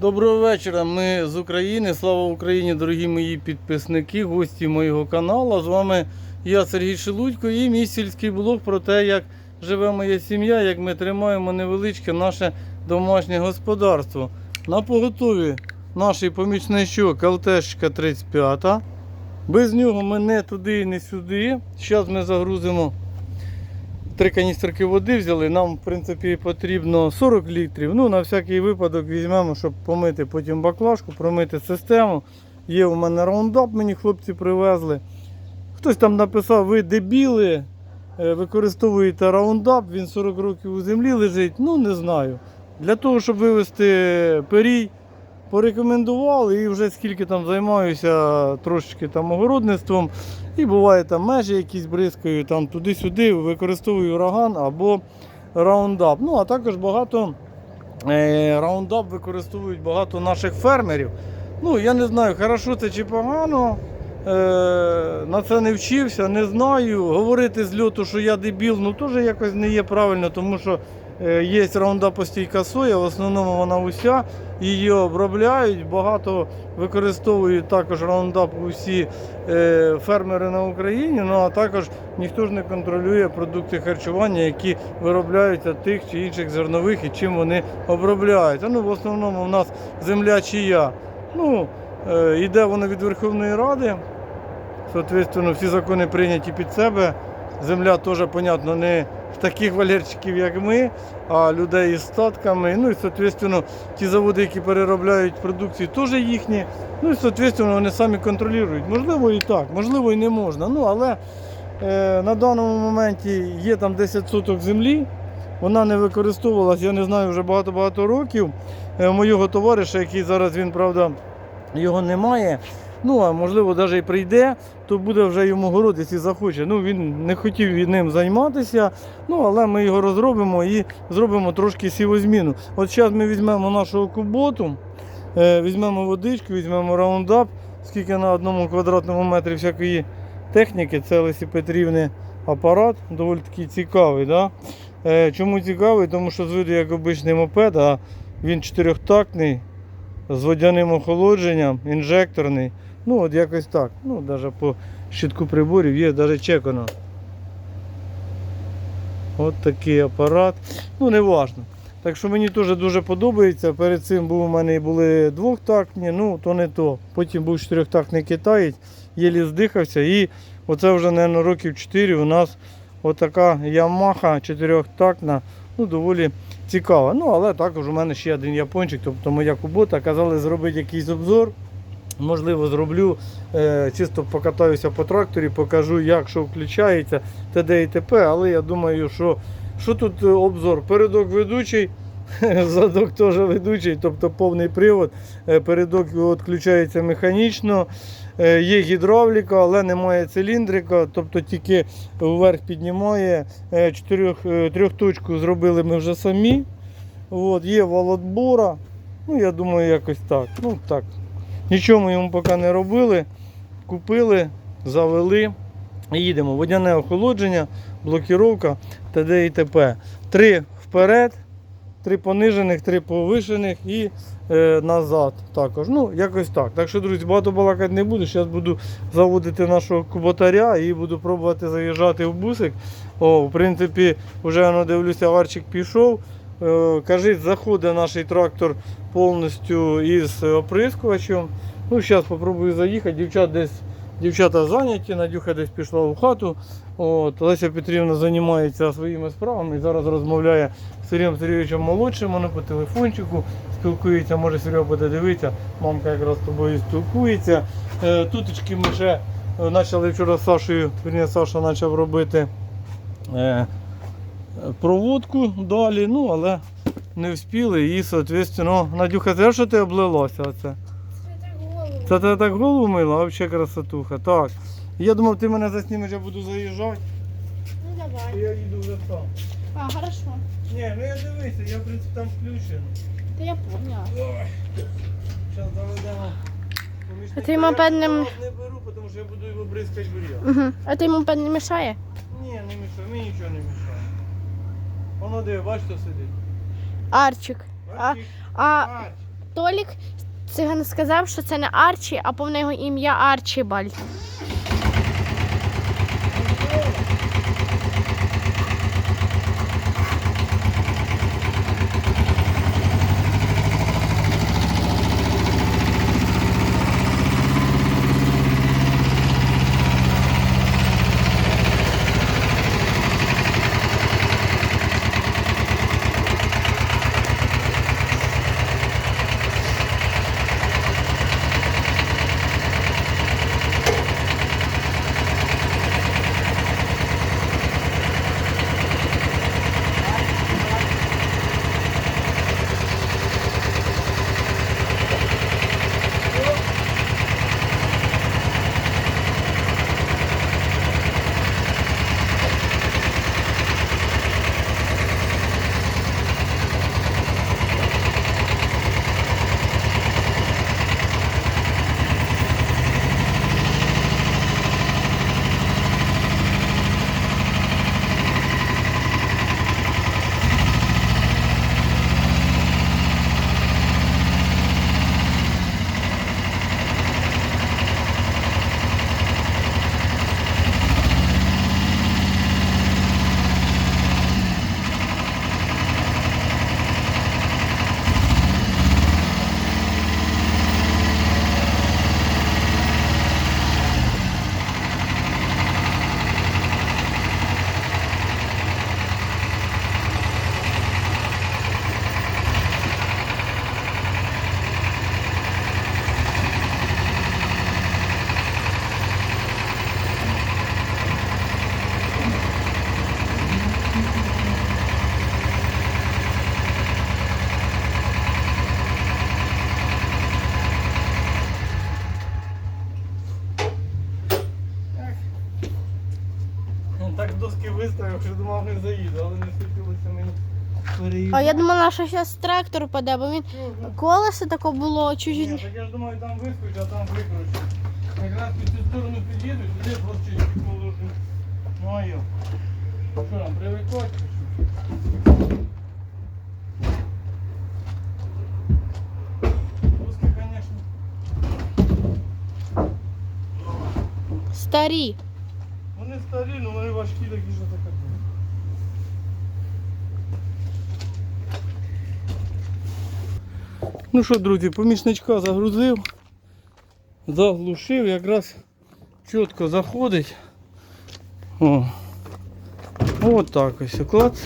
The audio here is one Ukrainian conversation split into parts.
Доброго вечора. Ми з України. Слава Україні, дорогі мої підписники, гості моєго каналу. З вами я, Сергій Шелудько, і мій сільський блог про те, як живе моя сім'я, як ми тримаємо невеличке наше домашнє господарство. На поготові наш помічничок ЛТшка 35. Без нього ми не туди і не сюди. Зараз ми загрузимо три каністрики води взяли. Нам, в принципі, потрібно 40 літрів. Ну, на всякий випадок візьмемо, щоб помити потім баклажку, промити систему. Є у мене раундап, мені хлопці привезли. Хтось там написав, ви дебіли, е, використовуєте раундап, він 40 років у землі лежить. Ну, не знаю. Для того, щоб вивести перій, порекомендували і вже скільки там займаюся трошечки там огородництвом. І буває там межі якісь бризкаю, там туди-сюди використовую ураган або раундап. Ну, а також багато е, використовують багато наших фермерів. Ну, я не знаю, хорошо це чи погано. Е, на це не вчився, не знаю. Говорити з льоту, що я дебіл, ну теж якось не є правильно, тому що є раундапостійка соя, в основному вона уся, її обробляють. Багато використовують також раундап усі е, фермери на Україні. Ну а також ніхто ж не контролює продукти харчування, які виробляються тих чи інших зернових і чим вони обробляються. Ну, в основному в нас земля чия. Ну, е, йде воно від Верховної Ради. Соответственно, всі закони прийняті під себе. Земля теж, понятно, не таких валерчиків, як ми, а людей із статками. Ну і, соответственно, ті заводи, які переробляють продукцію, теж їхні. Ну і, соответственно, вони самі контролюють. Можливо, і так, можливо, і не можна. Ну, але е, на даному моменті є там 10 соток землі. Вона не використовувалась, я не знаю, вже багато-багато років. Е, моєго товариша, який зараз він, правда, його немає. Ну, а можливо, навіть і прийде, то буде вже йому город, якщо захоче. Ну, він не хотів ним займатися, ну, але ми його розробимо і зробимо трошки сівозміну. От зараз ми візьмемо нашого куботу, е, візьмемо водичку, візьмемо раундап, скільки на одному квадратному метрі всякої техніки, це Лесі Петрівни апарат, доволі такий цікавий. Да? Е, чому цікавий? Тому що з виду як обичний мопед, а він чотирьохтактний, з водяним охолодженням, інжекторний. Ну, от якось так. Ну, навіть по щитку приборів є навіть чекано. От такий апарат. Ну, не важно. Так що мені теж дуже подобається. Перед цим був у мене були двохтактні, ну то не то. Потім був чотирьохтактний китаєць, єлі здихався. І оце вже, мабуть, років 4 у нас отака Ямаха чотирьохтактна, ну доволі цікава. Ну, але також у мене ще один япончик, тобто моя кубота. Казали зробити якийсь обзор. Можливо, зроблю, е, чисто покатаюся по тракторі, покажу, як що включається, т.д. і т.п. Але я думаю, що, що тут е, обзор? Передок ведучий, задок теж ведучий, тобто повний привод. Е, Передок відключається механічно, є гідравліка, але немає циліндрика, тобто тільки вверх піднімає. Чотирьох, е, трьохточку зробили ми вже самі. От, є володбора. Ну, я думаю, якось так. Ну, так. Нічого ми йому поки не робили. Купили, завели і їдемо. Водяне охолодження, блокіровка т.д. і т.п. Три вперед, три понижених, три повишених і е, назад також. Ну, якось так. Так що, друзі, багато балакати не буду. Зараз буду заводити нашого куботаря і буду пробувати заїжджати в бусик. О, в принципі, вже воно дивлюся, Арчик пішов. Е, Кажіть, заходить наш трактор повністю із оприскувачем. Ну, зараз спробую заїхати. Дівчат десь, дівчата зайняті, Надюха десь пішла у хату. От, Леся Петрівна займається своїми справами і зараз розмовляє з Сергієм Сергійовичем молодшим, воно по телефончику спілкується, може Серега буде дивитися, мамка якраз з тобою спілкується. Е, Туточки ми ще е, почали вчора з Сашою, Саша почав робити. Проводку далі, ну але не встигли і, соответственно, Надюха, це що ти облилася оце? Це ти так голову мила, а взагалі красотуха. Так. Я думав, ти мене заснімеш, я буду заїжджати, Ну і давай. я їду вже сам. А, хорошо. Ні, ну я дивися, я в принципі там включений. Да я поняла. Зараз заведемо. помічника. А ти мопед не Я м- не беру, тому що я буду його бризкати бур'ян. Угу. А ти йому не мішає? Ні, не мішає, мені нічого не мішає. Воно диви, бачиш, хто сидить. Арчик. А, Бачиш? а, Арчик. Толік циган сказав, що це не Арчі, а повне його ім'я Арчібальд. Не заїду, але не хотілося мені переїхати. А я думала, що зараз трактор паде, бо він колесо таке було Ні, чуть-чуть. так я ж думаю, там вискочу, а там викручу. Якраз під цю сторону під'їду, туди борчить положу. Ну а йо. Що нам, привикати? чи що? Доски, звісно. Старі. Вони старі, але вони важкі такі, що таке. Ну що, друзі, помічничка загрузив, заглушив, якраз чітко заходить. О. От так ось клац.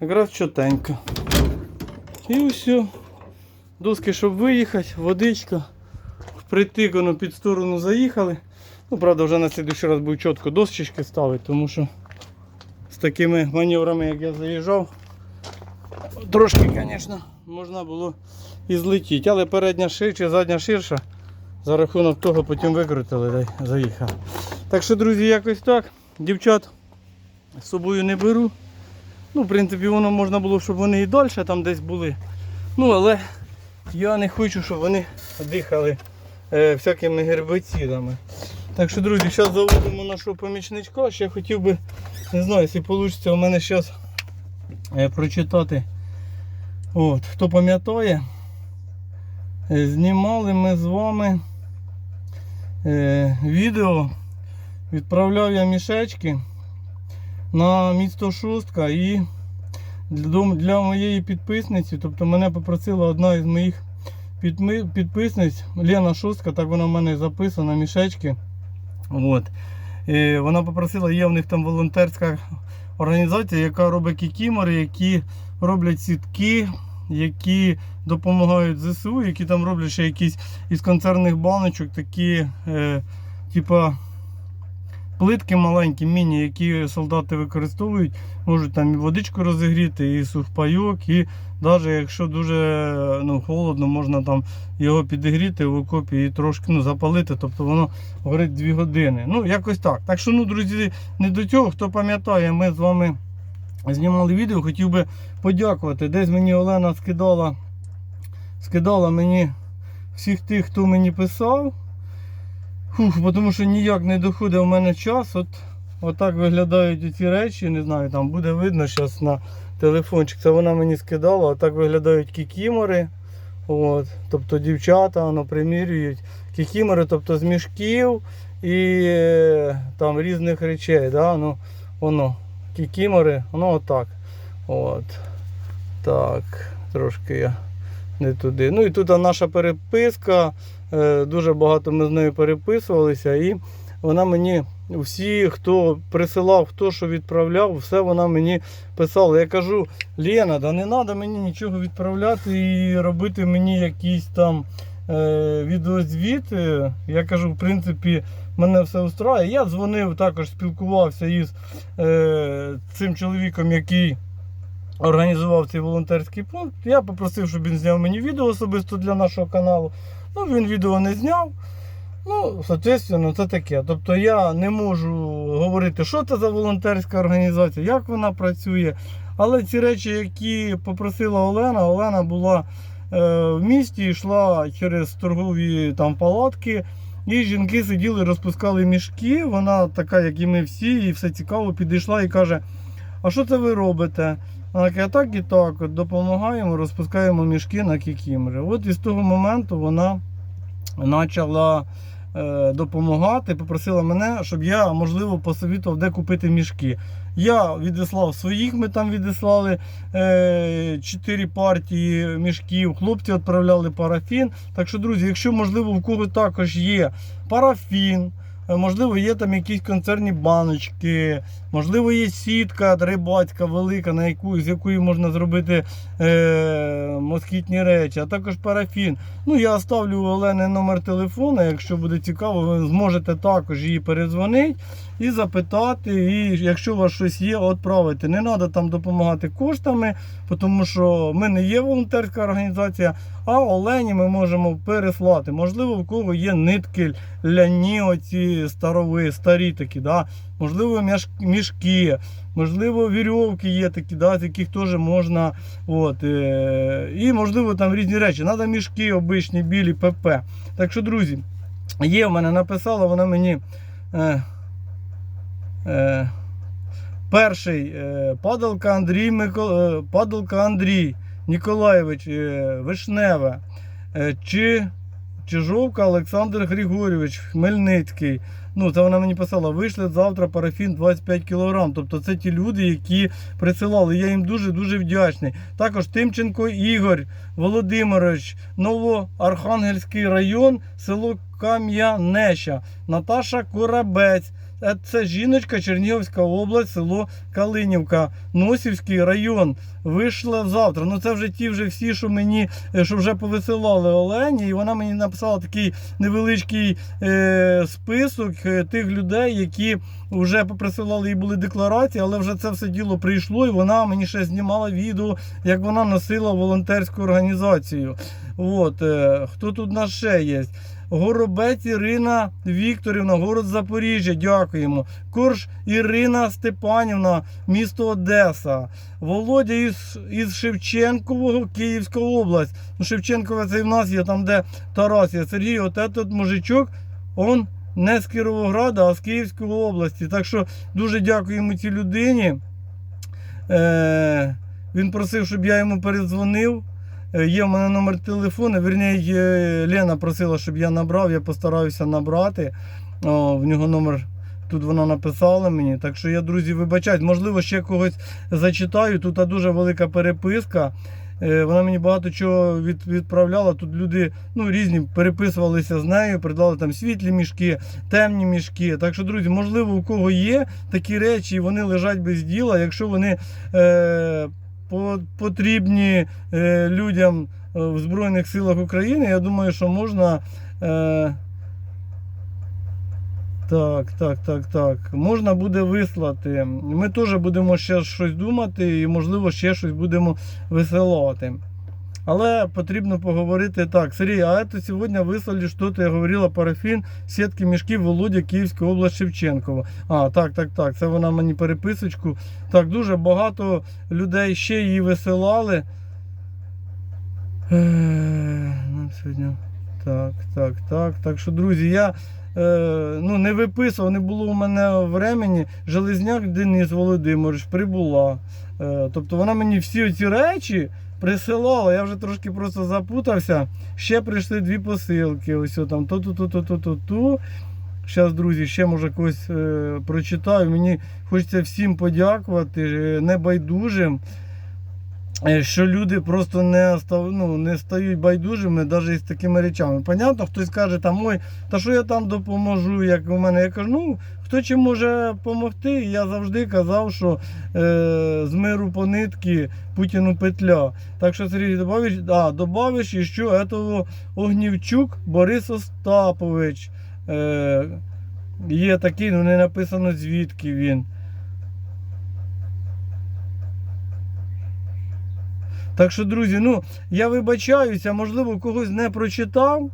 Якраз чотенько. І все. Доски, щоб виїхати, водичка. Впритик воно під сторону заїхали. Ну, правда, вже на слідуючий раз будуть чітко дощечки ставити, тому що з такими маневрами, як я заїжджав, трошки, звісно, можна було і злетіти. Але передня ширша, задня ширша. За рахунок того потім викрутили та заїхав. Так що, друзі, якось так. Дівчат з собою не беру. Ну, в принципі, воно можна було, щоб вони і далі там десь були. Ну, але я не хочу, щоб вони дихали е, всякими гербицидами. Так що, друзі, зараз заводимо нашого помічничка. Ще хотів би, не знаю, якщо вийде у мене зараз е, прочитати. От, хто пам'ятає, е, знімали ми з вами е, відео, відправляв я мішечки на місто Шостка і для, для моєї підписниці, тобто мене попросила одна із моїх підписниць, Лена Шостка, так вона в мене записана, мішечки. От. І вона попросила, є в них там волонтерська організація, яка робить кікімори, які роблять сітки, які допомагають ЗСУ, які там роблять ще якісь із концерних баночок, такі, е, типа. Плитки маленькі, міні, які солдати використовують, можуть там і водичку розігріти, і сухпайок, і навіть якщо дуже ну, холодно, можна там його підігріти в окопі і трошки ну, запалити, тобто воно горить 2 години. Ну, якось так. Так що, ну, друзі, не до цього, хто пам'ятає, ми з вами знімали відео, хотів би подякувати. Десь мені Олена скидала, скидала мені всіх тих, хто мені писав. Фух, тому що ніяк не доходить у мене час. От, отак виглядають ці речі, не знаю, там буде видно зараз на телефончик. Це вона мені скидала, отак виглядають кікімори. От, тобто дівчата воно примірюють кікімори, тобто з мішків і е, там різних речей. Да? Ну, воно, кікімори, воно отак. От. Так, трошки я не туди. Ну і тут наша переписка. е, Дуже багато ми з нею переписувалися, і вона мені, всі, хто присилав, хто що відправляв, все вона мені писала. Я кажу, Лена, да не треба мені нічого відправляти і робити мені якісь там відеозвіт. Е, Я кажу, в принципі, мене все устраює. Я дзвонив, також спілкувався із е, цим чоловіком, який організував цей волонтерський пункт. Я попросив, щоб він зняв мені відео особисто для нашого каналу. Ну, він відео не зняв. Ну, соответственно, це таке. Тобто я не можу говорити, що це за волонтерська організація, як вона працює. Але ці речі, які попросила Олена, Олена була в місті, йшла через торгові там палатки. І жінки сиділи, розпускали мішки. Вона така, як і ми всі, і все цікаво, підійшла і каже: А що це ви робите? Вона каже, так і так, допомагаємо, розпускаємо мішки на кікімри. От із того моменту вона почала е, допомагати, попросила мене, щоб я, можливо, посовітував, де купити мішки. Я відіслав своїх, ми там відіслали е, 4 партії мішків, хлопці відправляли парафін. Так що, друзі, якщо, можливо, в кого також є парафін, е, можливо, є там якісь концерні баночки, можливо, є сітка рибацька велика, на яку, з якої можна зробити е, москітні речі, а також парафін. Ну, я оставлю у Олени номер телефона. Якщо буде цікаво, ви зможете також її перезвонити і запитати. І якщо у вас щось є, відправити. Не треба там допомагати коштами, тому що ми не є волонтерська організація, а Олені ми можемо переслати. Можливо, в кого є нитки ляні, оці старови, старі такі. Да? Можливо, мішки, можливо, вірьовки є такі, да, з яких теж можна. От, е, і можливо там різні речі. Треба мішки обичні, білі, ПП. Так що, друзі, є в мене написала, вона мені. Е, перший е, падалка Андрій Микол... е, падалка Андрій Ніколаєвич е, Вишневе. Е, чи Чижовка Олександр Григорьович Хмельницький. Ну, це вона мені писала, вийшли завтра парафін 25 кг. Тобто це ті люди, які присилали. Я їм дуже-дуже вдячний. Також Тимченко Ігор Володимирович, Новоархангельський район, село Кам'янеща, Наташа Корабець. Е, Це жіночка, Чернігівська область, село Калинівка, Носівський район. Вийшла завтра. Ну це вже ті вже всі, що мені е, що вже повисилали Олені, і вона мені написала такий невеличкий е, список е, тих людей, які вже поприсилали і були декларації, але вже це все діло прийшло, і вона мені ще знімала відео, як вона носила волонтерську організацію. От, е, хто тут у нас ще є? Горобець Ірина Вікторівна, город Запоріжжя, дякуємо. Корж Ірина Степанівна, місто Одеса. Володя із, із Шевченкового, Київська область. Ну, Шевченкове це і в нас є там, де Тарас є. Сергій, от этот мужичок, он не з Кіровограда, а з Київської області. Так що дуже дякуємо цій людині. Е, він просив, щоб я йому передзвонив. Е, Є в мене номер телефону. Вірніше, е, Лена просила, щоб я набрав, я постараюся набрати. О, в нього номер тут вона написала мені. Так що я, друзі, вибачаюсь, можливо, ще когось зачитаю. Тут дуже велика переписка. Е, Вона мені багато чого від, відправляла. Тут люди ну, різні переписувалися з нею, придали там світлі мішки, темні мішки. Так що, друзі, можливо, у кого є такі речі, і вони лежать без діла. Якщо вони е, потрібні е, людям е, в Збройних силах України, я думаю, що можна. Е, так, так, так, так. Можна буде вислати. Ми теж будемо ще щось думати і, можливо, ще щось будемо висилати. Але потрібно поговорити так. Сергій, а это сьогодні вислали що-то, я говорила, парафін, сітки мішків, Володя, Київська область, Шевченкова. А, так, так, так. Це вона мені переписочку. Так, дуже багато людей ще її висилали. Е, Нам сьогодні. Так, так, так. Так що, друзі, я е, ну, не виписував, не було у мене времени. Железняк Денис Володимирович прибула. Е, тобто вона мені всі ці речі присилало, я вже трошки просто запутався. Ще прийшли дві посилки. Ось там ту-ту-ту-ту-ту-ту-ту. Зараз, друзі, ще може когось е, прочитаю. Мені хочеться всім подякувати е, небайдужим. е, Що люди просто не ну, не стають байдужими навіть із такими речами. Понятно, хтось каже, там, ой, та що я там допоможу, як у мене. Я кажу, ну хто чим може допомогти. Я завжди казав, що е, з миру по нитки Путіну петля. Так що Сергій добавиш, а, добавиш і що этого Огнівчук Борис Остапович. Е, є такий, ну не написано звідки він. Так що, друзі, ну я вибачаюся, можливо, когось не прочитав.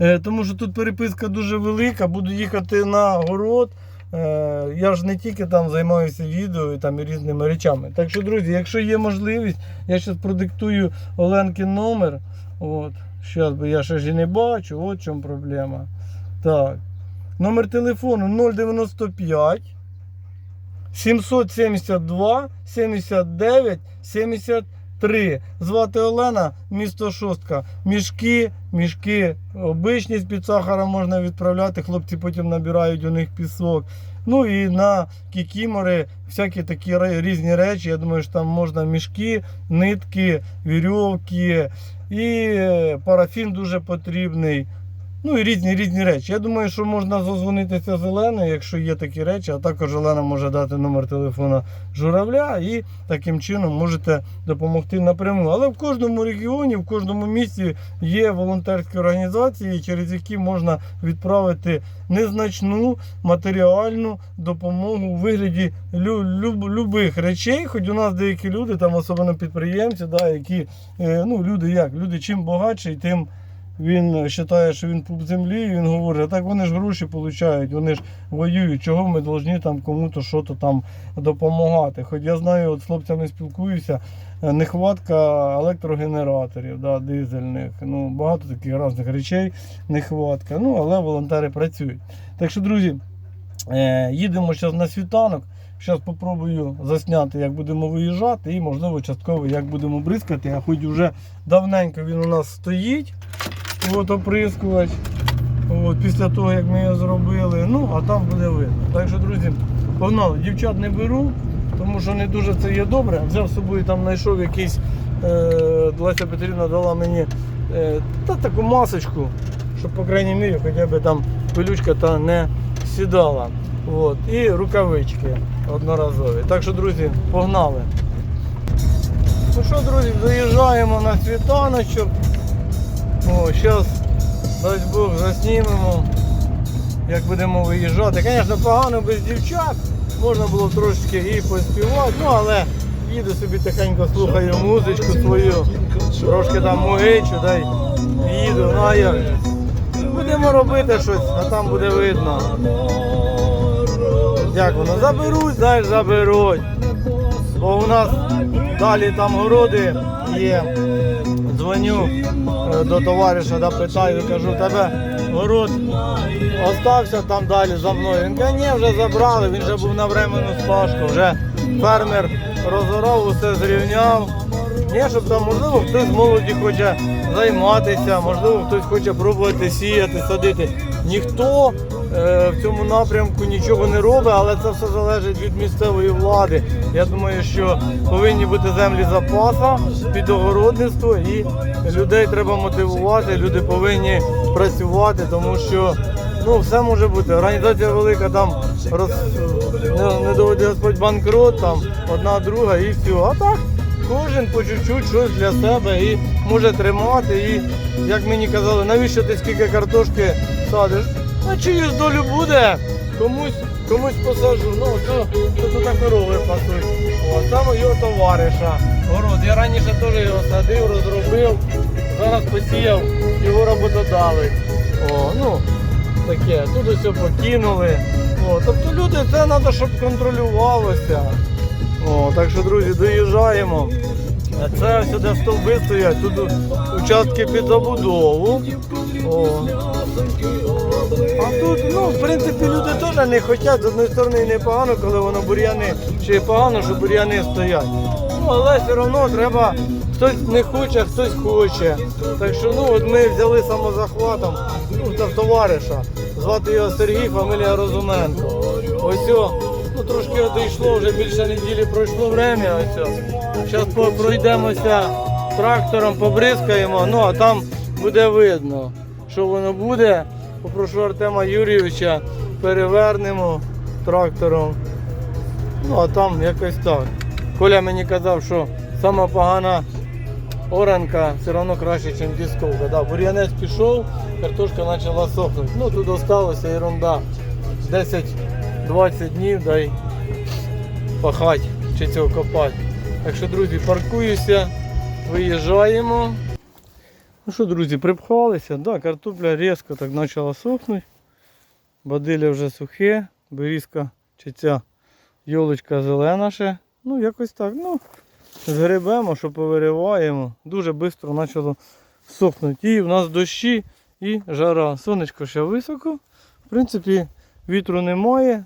Е, тому що тут переписка дуже велика, буду їхати на город. Е, я ж не тільки там займаюся відео і там різними речами. Так що, друзі, якщо є можливість, я зараз продиктую Оленкин номер. От. Зараз би я ще ж і не бачу, от в чому проблема. Так. Номер телефону 095 772 79 73. Звати Олена, місто Шостка. Мішки, мішки обичні з-під сахара можна відправляти. Хлопці потім набирають у них пісок. Ну і на кікімори всякі такі різні речі. Я думаю, що там можна мішки, нитки, вірьовки і е, парафін дуже потрібний. Ну і різні різні речі. Я думаю, що можна зазвонитися з якщо є такі речі, а також Олена може дати номер телефона журавля і таким чином можете допомогти напряму. Але в кожному регіоні, в кожному місті є волонтерські організації, через які можна відправити незначну матеріальну допомогу у вигляді лю, люб, любих речей. Хоч у нас деякі люди, там особливо підприємці, да, які е, ну, люди як? Люди чим багатший, тим. Він вважає, що він пуп землі, він говорить, а так вони ж гроші получають, вони ж воюють, чого ми повинні там кому-то що-то там допомагати. Хоч я знаю, от з хлопцями спілкуюся, е, нехватка електрогенераторів, да, дизельних, ну, багато таких різних речей, нехватка. Ну, але волонтери працюють. Так що, друзі, е, їдемо зараз на світанок. Зараз спробую засняти, як будемо виїжджати, і можливо частково як будемо бризкати. А хоч вже давненько він у нас стоїть. От оприскувач. От, після того, як ми його зробили. Ну, а там буде видно. Так що, друзі, погнали. Дівчат не беру, тому що не дуже це є добре. Взяв з собою там знайшов якийсь. Е, Леся Петрівна дала мені е, та таку масочку, щоб, по крайній мірі, хоча б там пилючка та не сідала. От. І рукавички одноразові. Так що, друзі, погнали. Ну що, друзі, заїжджаємо на світаночок. Зараз, дасть Бог, заснімемо, як будемо виїжджати. Звісно, погано без дівчат. Можна було трошечки і поспівати, ну але їду собі тихенько слухаю музичку свою, трошки там мугичу, дай їду, ну а як? Будемо робити щось, а там буде видно. Як воно? Заберуть, знаєш, заберуть. Бо у нас далі там городи є. Дзвоню е, до товариша, да, питаю, кажу, тебе город остався там далі за мною. Він каже, ні, вже забрали, він вже був на временну спашку, вже фермер розорав, усе зрівняв. Ні, щоб там, можливо, хтось з молоді хоче займатися, можливо, хтось хоче пробувати сіяти, садити. Ніхто в цьому напрямку нічого не робить, але це все залежить від місцевої влади. Я думаю, що повинні бути землі запаса під огородництво і людей треба мотивувати, люди повинні працювати, тому що ну, все може бути. Організація велика там роз... не, не доводить Господь банкрот, там одна, друга і все. А так кожен по чуть-чуть щось для себе і може тримати. І як мені казали, навіщо ти скільки картошки садиш? А чиюсь долю буде, комусь комусь посаджу. Ну, то, то тут корови пасуть. О, там його товариша. Город. Я раніше теж його садив, розробив, зараз посіяв його роботодавець. О, ну, таке. Тут усе покинули. О, тобто люди, це треба, щоб контролювалося. О, так що, друзі, доїжджаємо. А Це сюди стовби стоять, тут участки під забудову. О. А тут, ну, в принципі, люди теж не хочуть. З однієї сторони непогано, коли воно бур'яни, чи погано, що бур'яни стоять. Ну, але все одно треба, хтось не хоче, хтось хоче. Так що ну, от ми взяли самозахватом ну, та товариша. Звати його Сергій, фамілія Розуменко. Ось ну трошки одійшло, вже більше неділі пройшло время. Ось. Зараз пройдемося трактором, побризкаємо, ну а там буде видно, що воно буде. Попрошу Артема Юрійовича, перевернемо трактором. Ну, а там якось так. Коля мені казав, що сама погана оранка все одно краще, ніж дисковка. Да, бур'янець пішов, картошка почала сохнути. Ну тут залишилося ерунда. 10-20 днів дай пахать чи цього копати. Так що, друзі, паркуюся, виїжджаємо. Ну що, друзі, припхалися, да, картопля різко так почала сохнути. Бадилля вже сухе, берізка чи ця йолочка зелена ще. Ну, якось так. Ну, згребемо, що повириваємо. Дуже швидко почало сохнути. І в нас дощі і жара. Сонечко ще високо. В принципі, вітру немає.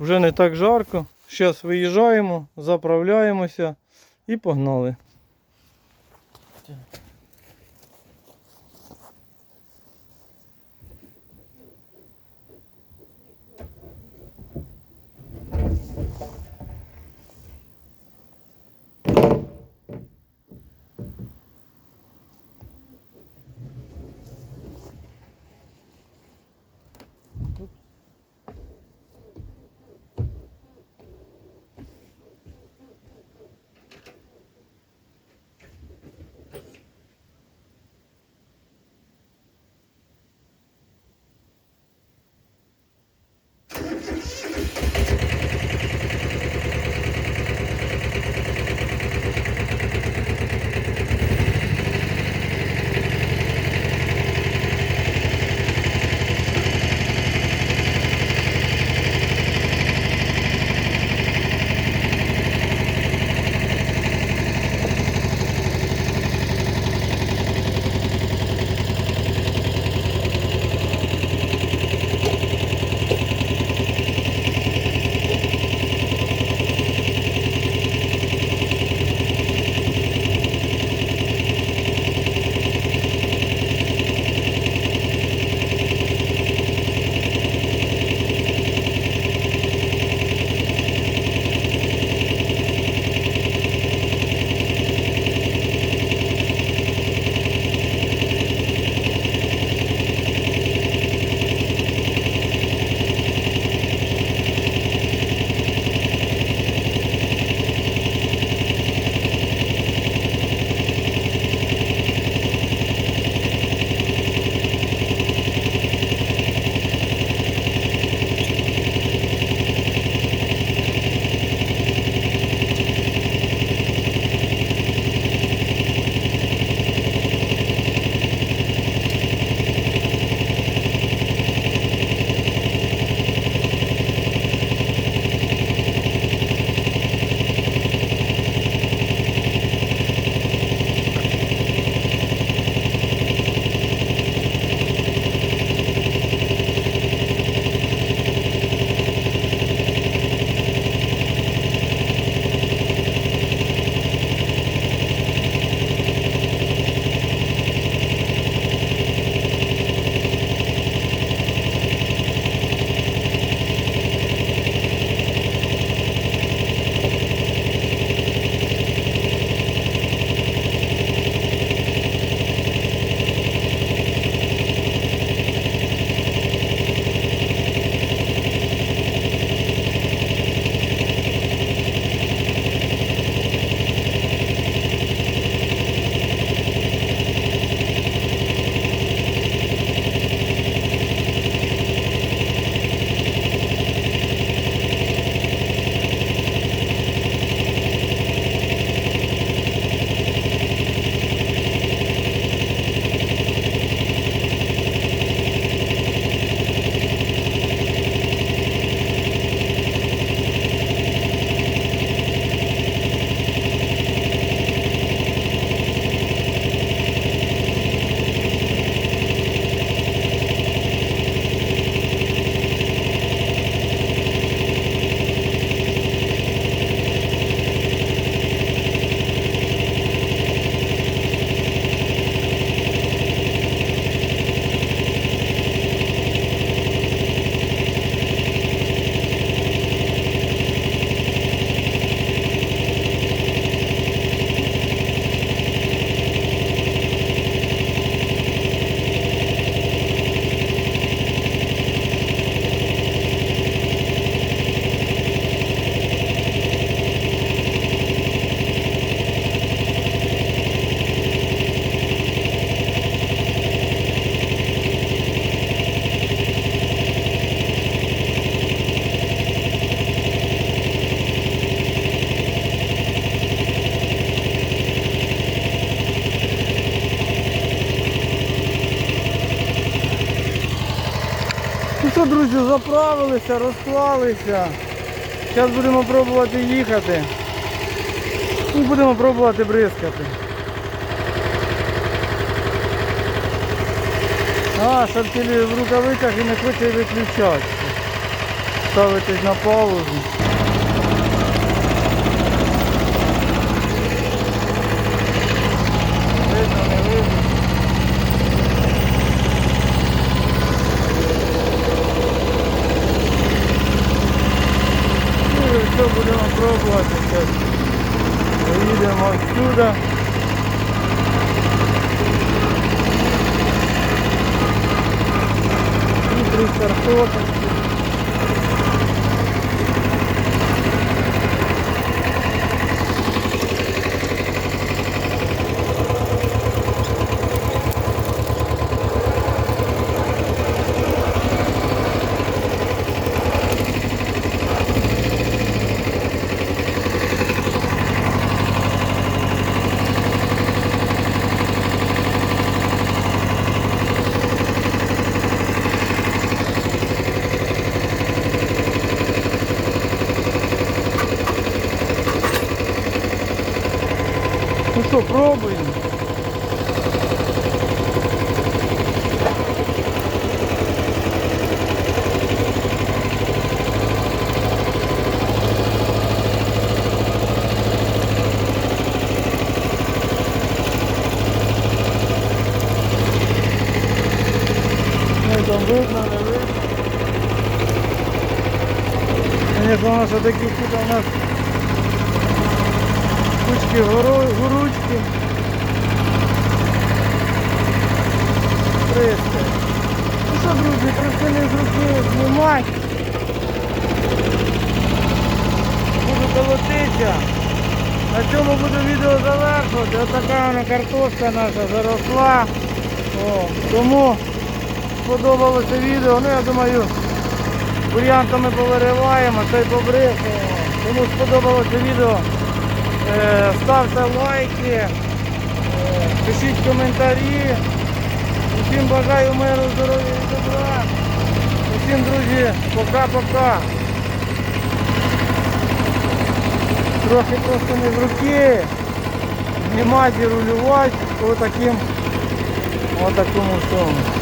Вже не так жарко. Зараз виїжджаємо, заправляємося і погнали. Друзі, заправилися, розклалися. Зараз будемо пробувати їхати. І будемо пробувати бризкати. А, шаркелі в рукавицях і не хоче виключатися. Ставитись на паузу. Видно, не видно. Ну і все, будемо пробувати зараз. Поїдемо отсюда. И три картопельки. Ну що, пробуємо. Ну, там видно, не видно. Конечно, у нас такі тут у нас горо- горучки. Триста. Ну що, друзі, просили з руки знімати. Буду колотитися. На цьому буду відео завершувати. Ось така вона картошка наша заросла. О, тому сподобалося відео. Ну я думаю, бур'янка ми повириваємо, цей побризкаємо. Кому сподобалося відео, ставте лайки, е, пишіть коментарі. Усім бажаю миру, здоров'я і добра. Усім, друзі, пока-пока. Трохи просто не з руки. Знімати і рулювати по таким, отакому всьому.